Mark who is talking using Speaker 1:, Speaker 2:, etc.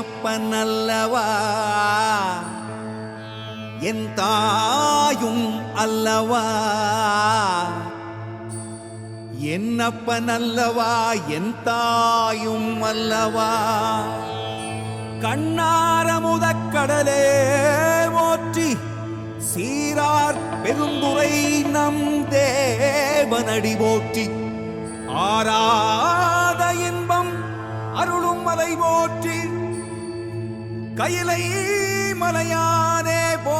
Speaker 1: என்னப்பன் என் தாயும் அல்லவா? என்னப்பனல்லவா? என் தாயும் அல்லவா? கண்ணாரமுத கடலே போற்றி சீரார் பெருந்துரை நம் தேவனடி போற்றி. ஆராத இன்பம் அருளும் மலை போற்றி. கையிலை மலையானே போ